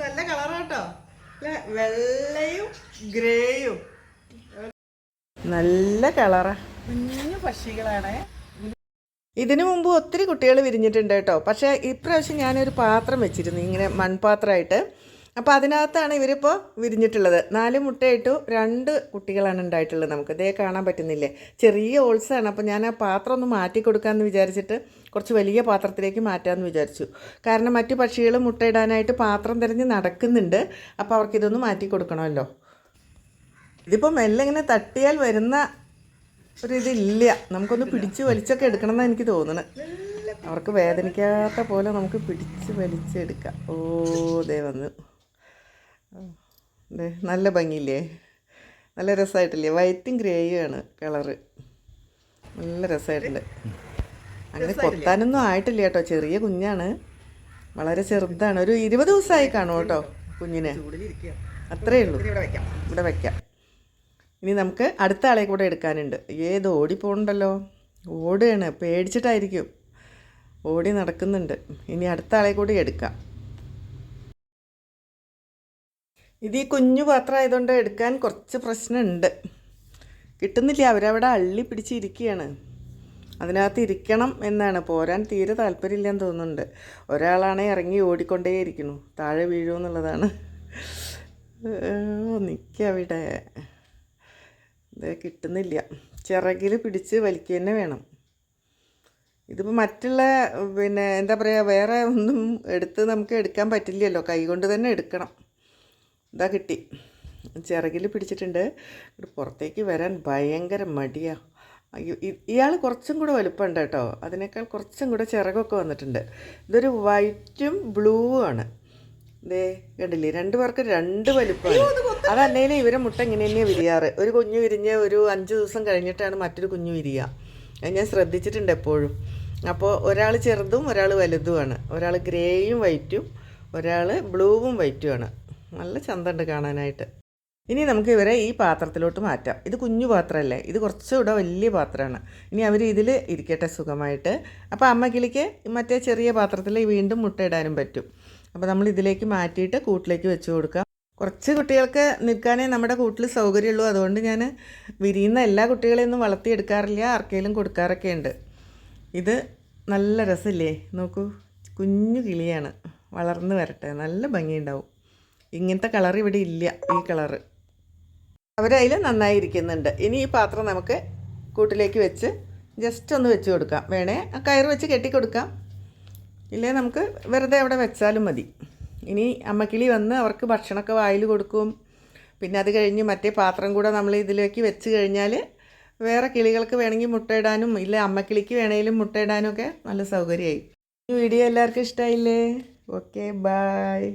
നല്ല കളറാട്ടോ? വെള്ളയും ഗ്രേയും. നല്ല കളറാ. കുഞ്ഞു പക്ഷികളാണേ. ഇതിനു മുമ്പ് ഒത്തിരി കുട്ടികൾ വിരിഞ്ഞിട്ടുണ്ട് കേട്ടോ പക്ഷേ ഇപ്രാവശ്യം ഞാനൊരു പാത്രം വെച്ചിരുന്നു. ഇങ്ങനെ മൺപാത്രമായിട്ട്. അപ്പോൾ അതിനകത്താണ് ഇവരിപ്പോൾ വിരിഞ്ഞിട്ടുള്ളത്. നാല് മുട്ടയിട്ടു രണ്ട് കുട്ടികളാണ് ഉണ്ടായിട്ടുള്ളത് നമുക്ക്. ഇതേ കാണാൻ പറ്റുന്നില്ലേ? ചെറിയ ഓൾസാണ് അപ്പോൾ ഞാൻ ആ പാത്രം ഒന്ന് മാറ്റി കൊടുക്കാമെന്ന് വിചാരിച്ചിട്ട് കുറച്ച് വലിയ പാത്രത്തിലേക്ക് മാറ്റാമെന്ന് വിചാരിച്ചു. കാരണം മറ്റു പക്ഷികൾ മുട്ടയിടാനായിട്ട് പാത്രം തിരഞ്ഞ് നടക്കുന്നുണ്ട്. അപ്പോൾ അവർക്കിതൊന്ന് മാറ്റി കൊടുക്കണമല്ലോ. ഇതിപ്പോൾ മെല്ലെ ഇങ്ങനെ തട്ടിയാൽ വരുന്ന ഒരു ഇതില്ല. നമുക്കൊന്ന് പിടിച്ച് വലിച്ചൊക്കെ എടുക്കണം എന്നാണ് എനിക്ക് തോന്നുന്നത് അവർക്ക് വേദനിക്കാത്ത പോലെ നമുക്ക് പിടിച്ച് വലിച്ചെടുക്കാം. ഓ ദേ നല്ല ഭംഗിയില്ലേ? നല്ല രസമായിട്ടില്ലേ? വൈറ്റും ഗ്രേയും ആണ് കളറ്. നല്ല രസമായിട്ടുണ്ട്. അങ്ങനെ കൊത്താനൊന്നും ആയിട്ടില്ല കേട്ടോ. ചെറിയ കുഞ്ഞാണ്. വളരെ ചെറുതാണ്. ഒരു ഇരുപത് ദിവസമായി കാണും കേട്ടോ കുഞ്ഞിനെ. അത്രേ ഉള്ളൂ. ഇവിടെ വെക്കാം ഇനി നമുക്ക് അടുത്ത ആളെ കൂടെ എടുക്കാനുണ്ട്. ഏത് ഓടിപ്പോണ്ടല്ലോ ഓടുകയാണ്. പേടിച്ചിട്ടായിരിക്കും. ഓടി നടക്കുന്നുണ്ട്. ഇനി അടുത്ത ആളെ കൂടി എടുക്കാം. ഇത് ഈ കുഞ്ഞു പാത്രം ആയതുകൊണ്ട് എടുക്കാൻ കുറച്ച് പ്രശ്നമുണ്ട്. കിട്ടുന്നില്ല. അവരവിടെ അള്ളി പിടിച്ചിരിക്കുകയാണ്. അതിനകത്ത് ഇരിക്കണം എന്നാണ്. പോരാൻ തീരെ താല്പര്യമില്ലെന്ന് തോന്നുന്നുണ്ട്. ഒരാളാണെ ഇറങ്ങി ഓടിക്കൊണ്ടേയിരിക്കുന്നു. താഴെ വീഴുമെന്നുള്ളതാണ് നിൽക്കവിടെ ഇത് കിട്ടുന്നില്ല. ചിറകിൽ പിടിച്ച് വലിക്കുക തന്നെ വേണം. ഇതിപ്പോൾ മറ്റുള്ള പിന്നെ എന്താ പറയുക വേറെ ഒന്നും എടുത്ത് നമുക്ക് എടുക്കാൻ പറ്റില്ലല്ലോ. കൈകൊണ്ട് തന്നെ എടുക്കണം. ഇതാ കിട്ടി. ചിറകിൽ പിടിച്ചിട്ടുണ്ട്. പുറത്തേക്ക് വരാൻ ഭയങ്കര മടിയാണ് ഇയാൾ കുറച്ചും കൂടെ വലുപ്പമുണ്ട് കേട്ടോ. അതിനേക്കാൾ കുറച്ചും കൂടെ ചിറകൊക്കെ വന്നിട്ടുണ്ട്. ഇതൊരു വൈറ്റും ബ്ലൂവും ആണ്. ദേ കണ്ടില്ലേ? രണ്ടു പേർക്ക് രണ്ട് വലുപ്പമാണ്. അതല്ലേ ഇവരെ മുട്ട ഇങ്ങനെ തന്നെയാണ് വിരിയാറ്. ഒരു കുഞ്ഞു വിരിഞ്ഞ് ഒരു അഞ്ച് ദിവസം കഴിഞ്ഞിട്ടാണ് മറ്റൊരു കുഞ്ഞു വിരിയുക അത് ഞാൻ ശ്രദ്ധിച്ചിട്ടുണ്ട് എപ്പോഴും. അപ്പോൾ ഒരാൾ ചെറുതും ഒരാൾ വലുതുമാണ് ഒരാൾ ഗ്രേയും വൈറ്റും ഒരാൾ ബ്ലൂവും വൈറ്റുമാണ് നല്ല ചന്തമുണ്ട് കാണാനായിട്ട്. ഇനി നമുക്ക് ഇവരെ ഈ പാത്രത്തിലോട്ട് മാറ്റാം. ഇത് കുഞ്ഞു പാത്രമല്ലേ ഇത് കുറച്ചുകൂടെ വലിയ പാത്രമാണ്. ഇനി അവർ ഇതിൽ ഇരിക്കട്ടെ സുഖമായിട്ട്. അപ്പോൾ അമ്മ കിളിക്ക് മറ്റേ ചെറിയ പാത്രത്തിൽ വീണ്ടും മുട്ടയിടാനും പറ്റും. അപ്പോൾ നമ്മൾ ഇതിലേക്ക് മാറ്റിയിട്ട് കൂട്ടിലേക്ക് വെച്ച് കൊടുക്കാം. കുറച്ച് കുട്ടികൾക്ക് നിൽക്കാനേ നമ്മുടെ കൂട്ടിൽ സൗകര്യമുള്ളൂ. അതുകൊണ്ട് ഞാൻ വിരിയുന്ന എല്ലാ കുട്ടികളെയൊന്നും വളർത്തിയെടുക്കാറില്ല. ആർക്കെങ്കിലും കൊടുക്കാറൊക്കെ ഉണ്ട്. ഇത് നല്ല രസമില്ലേ? നോക്കൂ. കുഞ്ഞു കിളിയാണ്. വളർന്നു വരട്ടെ. നല്ല ഭംഗിയുണ്ടാവും. ഇങ്ങനത്തെ കളർ ഇവിടെ ഇല്ല ഈ കളറ്. അവരതിൽ നന്നായി ഇരിക്കുന്നുണ്ട് ഇനി ഈ പാത്രം നമുക്ക് കൂട്ടിലേക്ക് വെച്ച് ജസ്റ്റ് ഒന്ന് വെച്ച് കൊടുക്കാം. വേണേ ആ കയറ് വെച്ച് കെട്ടിക്കൊടുക്കാം ഇല്ലേ നമുക്ക് വെറുതെ അവിടെ വെച്ചാലും മതി. ഇനി അമ്മക്കിളി വന്ന് അവർക്ക് ഭക്ഷണമൊക്കെ വായിൽ കൊടുക്കും. പിന്നെ അത് കഴിഞ്ഞ് മറ്റേ പാത്രം കൂടെ നമ്മൾ ഇതിലേക്ക് വെച്ച് കഴിഞ്ഞാൽ വേറെ കിളികൾക്ക് വേണമെങ്കിൽ മുട്ടയിടാനും ഇല്ല അമ്മക്കിളിക്ക് വേണമെങ്കിലും മുട്ടയിടാനും ഒക്കെ നല്ല സൗകര്യമായി. വീഡിയോ എല്ലാവർക്കും ഇഷ്ടമായില്ലേ ഓക്കെ ബായ്